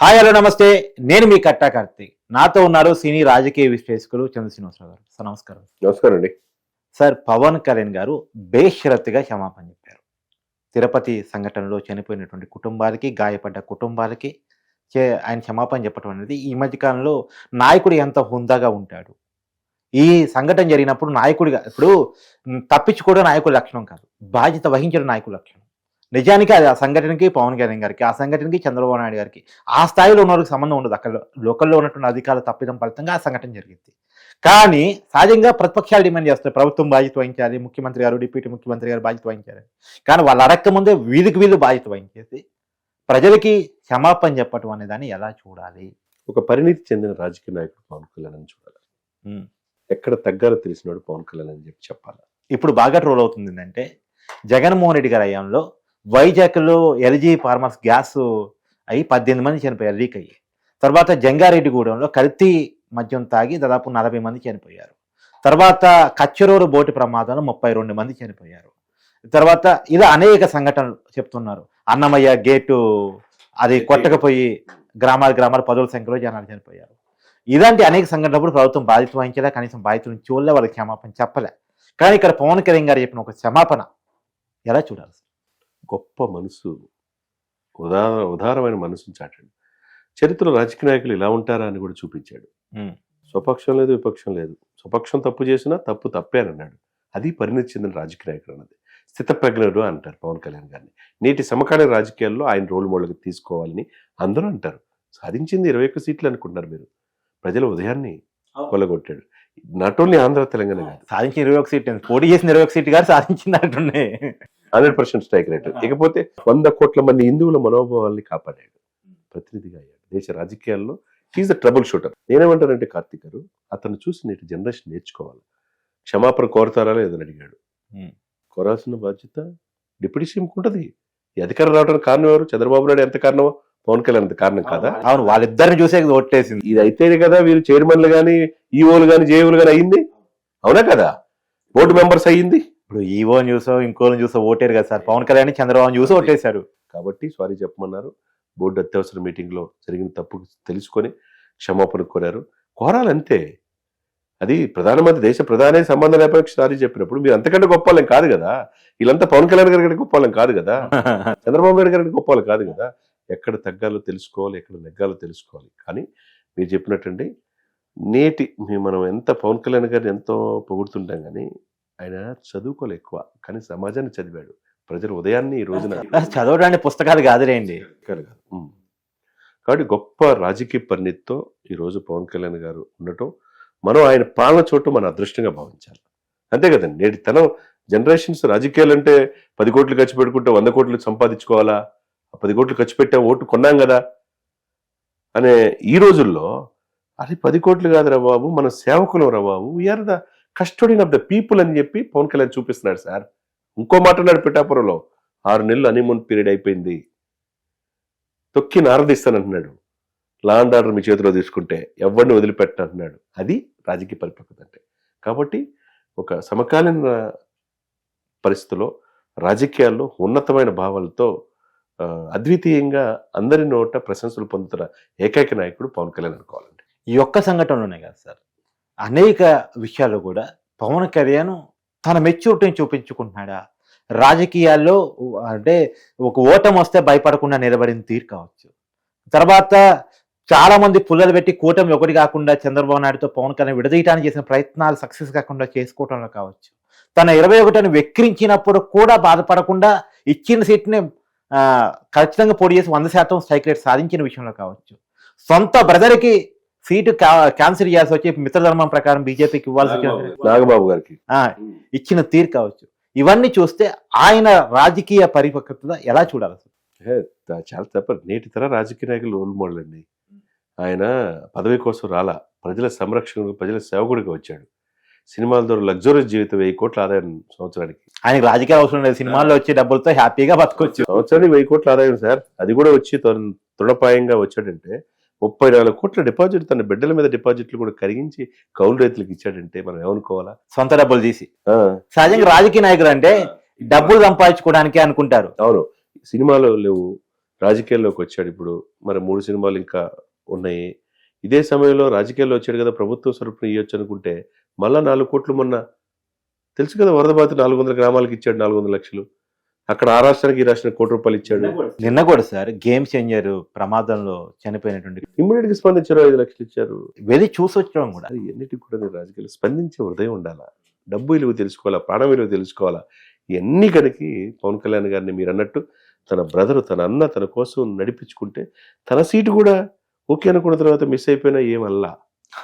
Hi hello నమస్తే. నేను మీ కట్టా కార్తీక్. నాతో ఉన్నారు సినీ రాజకీయ విశ్లేషకులు చంద్ర శ్రీనివాసరావు గారు. సార్ నమస్కారం. నమస్కారం అండి. సార్ పవన్ కళ్యాణ్ గారు బేషరత్తుగా క్షమాపణ చెప్పారు. తిరుపతి సంఘటనలో చనిపోయినటువంటి కుటుంబాలకి గాయపడ్డ కుటుంబాలకి ఆయన క్షమాపణ చెప్పడం అనేది ఈ మధ్య కాలంలో నాయకుడు ఎంత హుందాగా ఉంటాడు. ఈ సంఘటన జరిగినప్పుడు నాయకుడిగా ఇప్పుడు తప్పించుకోవడం నాయకుడి లక్షణం కాదు. బాధ్యత వహించడం నాయకుడి లక్షణం. నిజానికి అది ఆ సంఘటనకి పవన్ కళ్యాణ్ గారికి ఆ సంఘటనకి చంద్రబాబు నాయుడు గారికి ఆ స్థాయిలో ఉన్న వాళ్ళకి సంబంధం ఉండదు. అక్కడ లోకల్లో ఉన్నటువంటి అధికారుల తప్పిదం ఫలితంగా ఆ సంఘటన జరిగింది. కానీ సహజంగా ప్రతిపక్షాలు డిమాండ్ చేస్తారు ప్రభుత్వం బాధ్యత వహించాలి ముఖ్యమంత్రి గారు డిప్యూటీ ముఖ్యమంత్రి గారు బాధ్యత వహించాలి. కానీ వాళ్ళు అడక్క ముందే వీధికి వీళ్ళు బాధ్యత వహించేసి ప్రజలకి క్షమాపణ చెప్పటం అనే దాన్ని ఎలా చూడాలి? ఒక పరిణితి చెందిన రాజకీయ నాయకుడు పవన్ కళ్యాణ్ అని చూడాలి. ఎక్కడ తగ్గాలో తెలిసినాడు పవన్ కళ్యాణ్ అని చెప్పి చెప్పాలి. ఇప్పుడు బాగా ట్రోల్ అవుతుంది ఏంటంటే జగన్మోహన్ రెడ్డి గారి హయాంలో వైజాగ్లో ఎల్జీ ఫార్మర్స్ గ్యాస్ అయ్యి పద్దెనిమిది మంది చనిపోయారు లీక్ అయ్యి. తర్వాత జంగారెడ్డిగూడెంలో కల్తీ మద్యం తాగి దాదాపు నలభై మంది చనిపోయారు. తర్వాత కచ్చరూరు బోటు ప్రమాదంలో ముప్పై రెండు మంది చనిపోయారు. తర్వాత ఇలా అనేక సంఘటనలు చెప్తున్నారు. అన్నమయ్య గేటు అది కొట్టకపోయి గ్రామాల గ్రామాల పదుల సంఖ్యలో జనాలు చనిపోయారు. ఇలాంటి అనేక సంఘటనప్పుడు ప్రభుత్వం బాధ్యత వహించలే కనీసం బాధ్యతను చూడలే వాళ్ళకి క్షమాపణ చెప్పలే. కానీ ఇక్కడ పవన్ కళ్యాణ్ గారు చెప్పిన ఒక క్షమాపణ ఎలా చూడాలి గొప్ప మనసు ఉదార ఉదారమైన మనసును చాటాడు. చరిత్రలో రాజకీయ నాయకులు ఇలా ఉంటారా అని కూడా చూపించాడు. స్వపక్షం లేదు విపక్షం లేదు. స్వపక్షం తప్పు చేసినా తప్పు తప్పే అని అన్నాడు. అది పరిణితి చెందిన రాజకీయ నాయకుడు అన్నది. స్థితప్రజ్ఞుడు అంటారు పవన్ కళ్యాణ్ గారిని. నేటి సమకాలీన రాజకీయాల్లో ఆయన రోల్ మోడల్గా తీసుకోవాలని అందరూ అంటారు. సాధించింది ఇరవై ఒక్క సీట్లు అనుకుంటున్నారు మీరు. ప్రజల ఉదయాన్ని కొల్లగొట్టాడు. నాట్ ఓన్లీ ఆంధ్ర తెలంగాణ సాధించిన ఇరవై ఒక సీట్ పోటీ చేసిన ఇరవై ఒక సీట్ గారు సాధించింది అంటున్నాయి. Hundred percent strike rate. ఇకపోతే వంద కోట్ల మంది హిందువుల మనోభావాల్ని కాపాడాడు. ప్రతినిధిగా అయ్యాడు. దేశ రాజకీయాల్లో ఈజ్ ద ట్రబుల్ షూటర్ నేనేమంటానంటే కార్తీక్ గారు అతను చూసి నేటి జనరేషన్ నేర్చుకోవాలి. క్షమాపణ కోరతారా లేదని అడిగాడు. కోరాల్సిన బాధ్యత డిప్యూటీ సీఎంకి ఉంటుంది. ఈ అధికారం రావడానికి కారణం ఎవరు? చంద్రబాబు నాయుడు ఎంత కారణమో? పవన్ కళ్యాణ్ కారణం కాదా? అవును వాళ్ళిద్దరిని చూసే ఓట్టేసింది ఇది అయితేనే కదా వీరు చైర్మన్లు కానీ ఈఓలు కానీ జేఓలు కానీ అయ్యింది అవునా కదా? బోర్డు మెంబర్స్ అయ్యింది. ఇప్పుడు ఈవో చూసో ఇంకో చూసో ఓటేరు కదా సార్. పవన్ కళ్యాణ్ చంద్రబాబు చూసి ఓటేశారు. కాబట్టి సారీ చెప్పమన్నారు. బోర్డు అత్యవసర మీటింగ్లో జరిగిన తప్పు తెలుసుకొని క్షమాపణ కోరారు. కోరాలంతే. అది ప్రధానమంత్రి దేశ ప్రధాని సంబంధం లేకపోతే సారీ చెప్పినప్పుడు మీరు అంతకంటే గొప్ప వాళ్ళం కాదు కదా. వీళ్ళంతా పవన్ కళ్యాణ్ గారి కంటే గొప్ప వాళ్ళం కాదు కదా. చంద్రబాబు నాయుడు గారికి గొప్ప వాళ్ళు కాదు కదా. ఎక్కడ తగ్గాలో తెలుసుకోవాలి ఎక్కడ నెగ్గాలో తెలుసుకోవాలి. కానీ మీరు చెప్పినట్టండి నేటి మనం ఎంత పవన్ కళ్యాణ్ గారిని ఎంతో పొగుడుతుంటాం కానీ ఆయన చదువుకోలే ఎక్కువ కానీ సమాజాన్ని చదివాడు. ప్రజల ఉదయాన్ని ఈ రోజున చదవడానికి పుస్తకాలు కాదులేండి. కాబట్టి గొప్ప రాజకీయ పరిణితితో ఈరోజు పవన్ కళ్యాణ్ గారు ఉండటం మనం ఆయన పాలన చోటు మన అదృష్టంగా భావించాలి. అంతే కదండి నేటి తనం జనరేషన్స్ రాజకీయాలు అంటే పది కోట్లు ఖర్చు పెట్టుకుంటే వంద కోట్లు సంపాదించుకోవాలా? పది కోట్లు ఖర్చు పెట్టాం ఓటు కొన్నాం కదా? అనే ఈ రోజుల్లో అది పది కోట్లు కాదురా బాబు మన సేవకులం రా బాబు we are the custodian of the people అని చెప్పి పవన్ కళ్యాణ్ చూపిస్తున్నాడు సార్. ఇంకో మాట ఉన్నాడు పిఠాపురంలో ఆరు నెలలు హనీమూన్ పీరియడ్ అయిపోయింది. తొక్కి నారదీస్తానంటున్నాడు లా అండ్ ఆర్డర్ మీ చేతిలో తీసుకుంటే ఎవరిని వదిలిపెట్టంటున్నాడు అది రాజకీయ పరిపక్వత అంటే. కాబట్టి ఒక సమకాలీన పరిస్థితిలో రాజకీయాల్లో ఉన్నతమైన భావాలతో అద్వితీయంగా అందరి నోట ప్రశంసలు పొందుతున్న ఏకైక నాయకుడు పవన్ కళ్యాణ్ అనుకోవాలండి. ఈ ఒక్క సంఘటనలోనే కాదు సార్. అనేక విషయాలు కూడా పవన్ కళ్యాణ్ తన మెచ్యూరిటీని చూపించుకుంటున్నాడా? రాజకీయాల్లో అంటే ఒక ఓటం వస్తే భయపడకుండా నిలబడిన తీరు కావచ్చు. తర్వాత చాలా మంది పుల్లలు పెట్టి కూటమి ఒకటి కాకుండా చంద్రబాబు నాయుడుతో పవన్ కళ్యాణ్ విడదీయడానికి చేసిన ప్రయత్నాలు సక్సెస్ కాకుండా చేసుకోవటంలో కావచ్చు. తన ఇరవై ఒకటిని వెక్కిరించినప్పుడు కూడా బాధపడకుండా ఇచ్చిన సీట్ని ఖచ్చితంగా పోటీ చేసి వంద శాతం స్ట్రైక్ రేట్ సాధించిన విషయంలో కావచ్చు. సొంత బ్రదర్కి సీటు క్యాన్సిల్ చేయాల్సి వచ్చి మిత్రధర్మం ప్రకారం బీజేపీకి ఇవ్వాల్సి వచ్చిన నాగబాబు గారికి. ఆ, ఇచ్చిన తీరు కావచ్చు. ఇవన్నీ చూస్తే ఆయన రాజకీయ పరిపక్వత ఎలా చూడాలి చాలా తప్ప నేటి తర రాజకీయ నాయకులు రోల్ మోడల్ అండి. ఆయన పదవి కోసం రాలా. ప్రజల సంరక్షణ ప్రజల సేవకుడిగా వచ్చాడు. సినిమాల ద్వారా లగ్జరీస్ జీవితం వెయ్యి కోట్ల ఆదాయం సంవత్సరానికి. ఆయనకి రాజకీయ అవసరం లేదు. సినిమాల్లో వచ్చే డబ్బులతో హ్యాపీగా బతకొచ్చు. సంవత్సరానికి వెయ్యి కోట్ల ఆదాయం సార్. అది కూడా వచ్చి తృణపాయంగా వచ్చాడంటే ముప్పై నాలుగు కోట్ల డిపాజిట్ తన బిడ్డల మీద డిపాజిట్లు కూడా కరిగించి కౌలు రైతులకు ఇచ్చాడంటే మనం ఏమనుకోవాలా? సొంత డబ్బులు తీసి. సహజంగా రాజకీయ నాయకులు అంటే డబ్బులు సంపాదించుకోవడానికే అనుకుంటారు. అవును. సినిమాలో లేవు. రాజకీయాల్లోకి వచ్చాడు ఇప్పుడు. మరి మూడు సినిమాలు ఇంకా ఉన్నాయి. ఇదే సమయంలో రాజకీయాల్లో వచ్చాడు కదా ప్రభుత్వం సరుపున ఇవ్వచ్చు అనుకుంటే మళ్ళా నాలుగు కోట్లు మొన్న తెలుసు కదా వరద బాధిత నాలుగు వందల గ్రామాలకు ఇచ్చాడు నాలుగు వందల లక్షలు. అక్కడ ఆ రాష్ట్రానికి ఈ రాష్ట్రానికి కోటి రూపాయలు ఇచ్చాడు. నిన్న కూడా. సార్ గేమ్ చేంజర్ ప్రమాదంలో చనిపోయినటువంటి ఇమ్మీడియట్గా స్పందించారు ఐదు లక్షలు ఇచ్చారు. వెళ్ళి చూసి వచ్చాం కూడా. అది ఎన్నిటికి కూడా నేను రాజకీయాలు స్పందించే హృదయం ఉండాలా? డబ్బు విలువ తెలుసుకోవాలా? ప్రాణ విలువ తెలుసుకోవాలా? ఇవన్నీ కనుక పవన్ కళ్యాణ్ గారిని మీరు అన్నట్టు తన బ్రదర్ తన అన్న తన కోసం నడిపించుకుంటే తన సీటు కూడా ఓకే అనుకున్న తర్వాత మిస్ అయిపోయినా ఏమల్లా?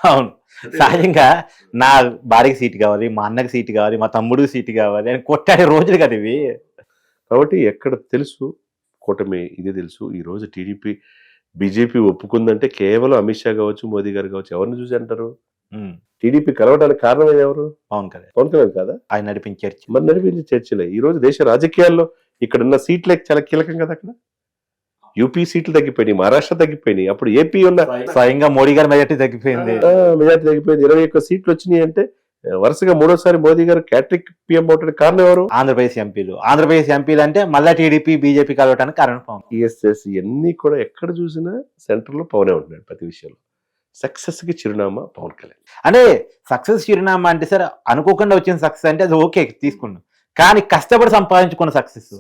అవును. సహజంగా నా భార్యకి సీట్ కావాలి మా అన్నకి సీట్ కావాలి మా తమ్ముడికి సీట్ కావాలి అని కొట్టాడే రోజులు కదా ఇవి. కాబట్టి ఎక్కడ తెలుసు? కూటమి ఇదే తెలుసు. ఈ రోజు టీడీపీ బీజేపీ ఒప్పుకుందంటే కేవలం అమిత్ షా కావచ్చు మోదీ గారు కావచ్చు ఎవరిని చూసి అంటారు? టీడీపీ కలవడానికి కారణం ఎవరు? అవును కదా పవన్ కళ్యాణ్ కాదా? ఆయన నడిపించే చర్చ. మరి నడిపించే చర్చలే. ఈ రోజు దేశ రాజకీయాల్లో ఇక్కడ ఉన్న సీట్లే చాలా కీలకం కదా అక్కడ? యూపీ సీట్లు తగ్గిపోయినాయి మహారాష్ట్ర తగ్గిపోయినాయి అప్పుడు ఏపీ ఉన్న స్వయంగా మోడీ గారి మెజార్టీ తగ్గిపోయింది. మెజార్టీ తగ్గిపోయింది. ఇరవై ఒక్క సీట్లు వచ్చినాయి అంటే వరుసగా మూడోసారి మోదీ గారు క్యాట్రిక్ పిఎం అవడానికి కారణం ఎవరు? ఆంధ్రప్రదేశ్ ఎంపీలు. ఆంధ్రప్రదేశ్ ఎంపీలు అంటే మళ్ళా టీడీపీ బీజేపీ కలవటానికి కారణం పవన్. ఈఎస్ఎస్ ఇవన్నీ కూడా ఎక్కడ చూసినా సెంటర్లో పవనే ఉంటున్నాడు ప్రతి విషయంలో. సక్సెస్కి చిరునామా పవన్ కళ్యాణ్. అంటే సక్సెస్ చిరునామా అంటే సార్ అనుకోకుండా వచ్చిన సక్సెస్ అంటే అది ఓకే తీసుకున్నాం. కానీ కష్టపడి సంపాదించుకున్న సక్సెస్.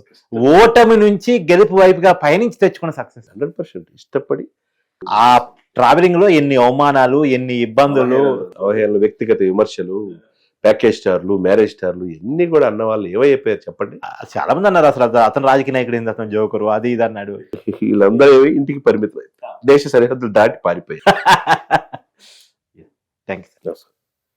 ఓటమి నుంచి గెలుపు వైపుగా పయనించి తెచ్చుకున్న సక్సెస్. హండ్రెడ్ పర్సెంట్ ఇష్టపడి ఆ ట్రావెలింగ్లో ఎన్ని అవమానాలు ఎన్ని ఇబ్బందులు అవహేళనలు వ్యక్తిగత విమర్శలు ప్యాకేజ్ స్టార్లు మ్యారేజ్ స్టార్లు ఇవన్నీ కూడా అన్న వాళ్ళు ఏమైపోయారు చెప్పండి? చాలా మంది అన్నారు అసలు అత- అతను రాజకీయ నాయకుడు ఏంది? అతను జోకరు అది ఇది అన్నాడు. వీళ్ళందరూ ఇంటికి పరిమితం దేశ సరిహద్దులు దాటి పారిపోయారు. థ్యాంక్స్ నమస్కారం